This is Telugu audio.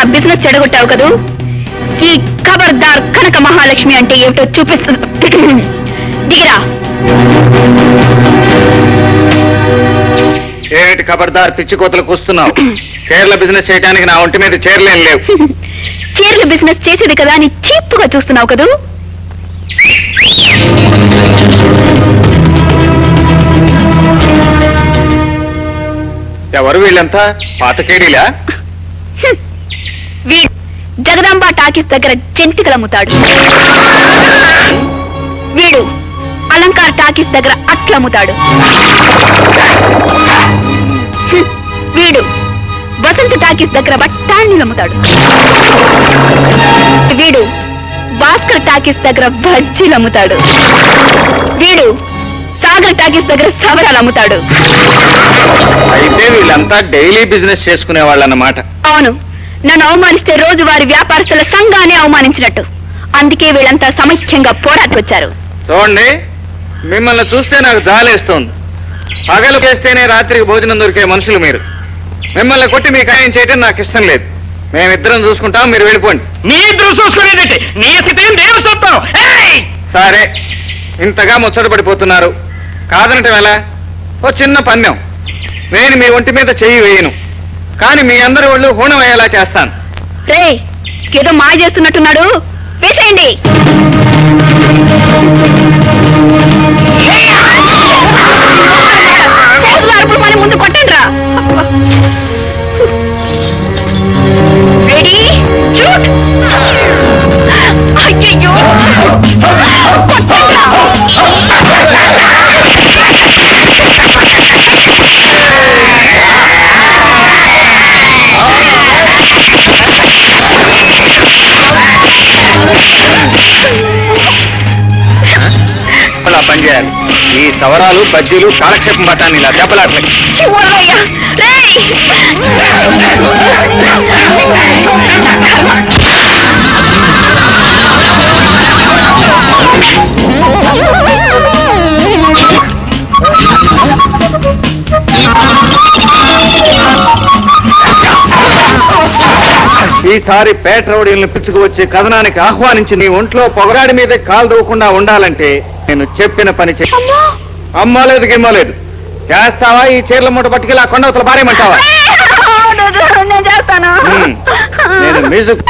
నా బిజినెస్ చెడగొట్టావు కదూ? ఈ ఖబర్దార్ కనక మహాలక్ష్మి అంటే ఏమిటో చూపిస్తుంది దిగిరా. ఏమిటి ఖబర్దార్ పిచ్చి కోతలు కూస్తున్నావు? కేరళ బిజినెస్ చేయడానికి నా ఒంటి మీద చేరలేం లేవు. చీరల బిజినెస్ చేసేది కదా అని చీప్గా చూస్తున్నావు కదూ? ఎవరు వీళ్ళంతా? పాతకేడీలా వీడు జగదాంబ టాకీస్ దగ్గర జంతికలు అమ్ముతాడు వీడు అలంకార్ టాకీస్ దగ్గర అట్లు అమ్ముతాడు. వీడు వసంత టాకీస్ దగ్గర బఠానీలు అమ్ముతాడు వీడు భాస్కర్ టాకీస్ దగ్గర బజ్జీలు అమ్ముతాడు. వీడు సాగర్ టాకీస్ దగ్గర సవరాలు అమ్ముతాడు. అయితే వీళ్ళంతా డైలీ బిజినెస్ చేసుకునే వాళ్ళన్నమాట అవును. నన్ను అవమానిస్తే రోజు వారి వ్యాపారస్తుల సంఘాన్ని అవమానించినట్టు. అందుకే వీళ్ళంతా సమైక్యంగా పోరాటం వచ్చారు. చూడండి మిమ్మల్ని చూస్తే నాకు జాలేస్తోంది. పగలు చేస్తేనే రాత్రికి భోజనం దొరికే మనుషులు మీరు. మిమ్మల్ని కొట్టి మీకు ఆయన చేయటం నాకు ఇష్టం లేదు. మేమిద్దరం చూసుకుంటాం మీరు వెళ్ళిపోండి. నీ ఇద్దరు చూసుకునేదంటే నీ స్థితి నేను చూస్తాం సరే ఇంతగా ముచ్చట పడిపోతున్నారు కాదనటం ఎలా? ఓ చిన్న పన్యం నేను మీ ఒంటి మీద చెయ్యి వేయను. కానీ మీ అందరి వాళ్ళు హూణం అయ్యేలా చేస్తాను. రే ఏదో మాయ చేస్తున్నట్టున్నాడు. వేసేయండి. ముందు కొట్టండి రా. రెడీ అయ్యయ్యో. పనిచేయాలి. ఈ సవరాలు బజ్జీలు కాలక్షేపం పట్టాను ఇలా ఈసారి పేట రౌడీలను పిచ్చుకువచ్చే కథనానికి ఆహ్వానించి నీ ఒంట్లో పొగరాడి మీద కాలు దవ్వకుండా ఉండాలంటే నేను చెప్పిన పని అమ్మో! అమ్మలేదు గిమ్మలేదు చేస్తావా? ఈ చీరల మూట పట్టుకెళ్ళి ఆ కొండవతల పారేయమంటావా. నేను మ్యూజిక్